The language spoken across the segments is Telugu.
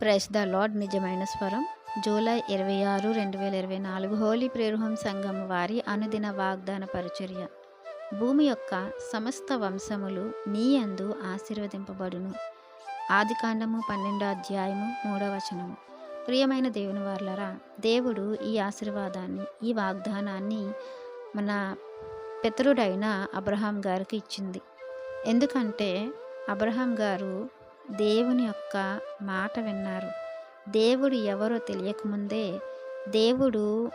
ప్రెస్ ద లార్డ్ నిజమైన స్వరం. జూలై ఇరవై ఆరు రెండు వేల ఇరవై నాలుగు హోలీ ప్రేరుహం సంఘం వారి అనుదిన వాగ్దాన పరిచర్య. భూమి యొక్క సమస్త వంశములు నీ యందు ఆశీర్వదింపబడును. ఆదికాండము పన్నెండో అధ్యాయము మూడో వచనము. ప్రియమైన దేవుని వార్లరా దేవుడు ఈ ఆశీర్వాదాన్ని ఈ వాగ్దానాన్ని మన పితరుడైన అబ్రహాం గారికి ఇచ్చింది. ఎందుకంటే అబ్రహాం గారు దేవుని యొక్క మాట విన్నారు. దేవుడు ఎవరో తెలియకముందే దేవుడు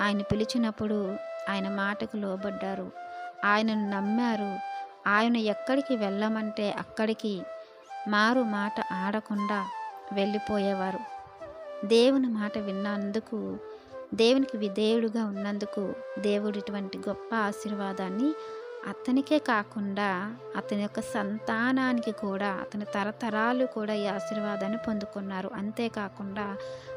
ఆయన పిలిచినప్పుడు ఆయన మాటకు లోబడ్డారు. ఆయనను నమ్మారు. ఆయన ఎక్కడికి వెళ్ళమంటే అక్కడికి మారు మాట ఆడకుండా వెళ్ళిపోయేవారు. దేవుని మాట విన్నందుకు దేవునికి విధేయుడుగా ఉన్నందుకు దేవుడు ఇటువంటి గొప్ప ఆశీర్వాదాన్ని అతనికే కాకుండా అతని యొక్క సంతానానికి కూడా అతని తరతరాలు కూడా ఈ ఆశీర్వాదాన్ని పొందుకున్నారు. అంతేకాకుండా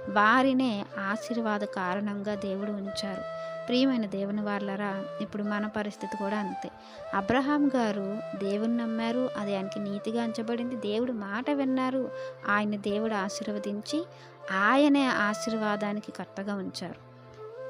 వారినే ఆశీర్వాద కారణంగా దేవుడు ఉంచారు. ప్రియమైన దేవుని వాళ్ళరా ఇప్పుడు మన పరిస్థితి కూడా అంతే. అబ్రహాం గారు దేవుని నమ్మారు అది ఆయనకి నీతిగా అంచబడింది. దేవుడు మాట విన్నారు ఆయన దేవుడు ఆశీర్వదించి ఆయనే ఆశీర్వాదానికి కర్తగా ఉంచారు.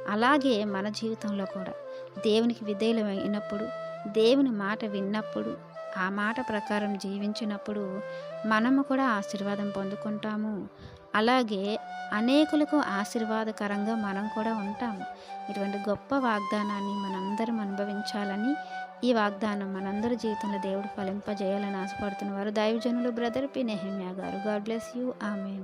అలాగే మన జీవితంలో కూడా దేవునికి విధేయులమైనప్పుడు దేవుని మాట విన్నప్పుడు ఆ మాట ప్రకారం జీవించినప్పుడు మనము కూడా ఆశీర్వాదం పొందుకుంటాము. అలాగే అనేకులకు ఆశీర్వాదకరంగా మనం కూడా ఉంటాము. ఇటువంటి గొప్ప వాగ్దానాన్ని మనందరం అనుభవించాలని ఈ వాగ్దానం మనందరి జీవితంలో దేవుడు ఫలింపజేయాలని ఆశపడుతున్న వారు దైవజనులు బ్రదర్ పి నెహమ్యా గారు. God bless you. Amen.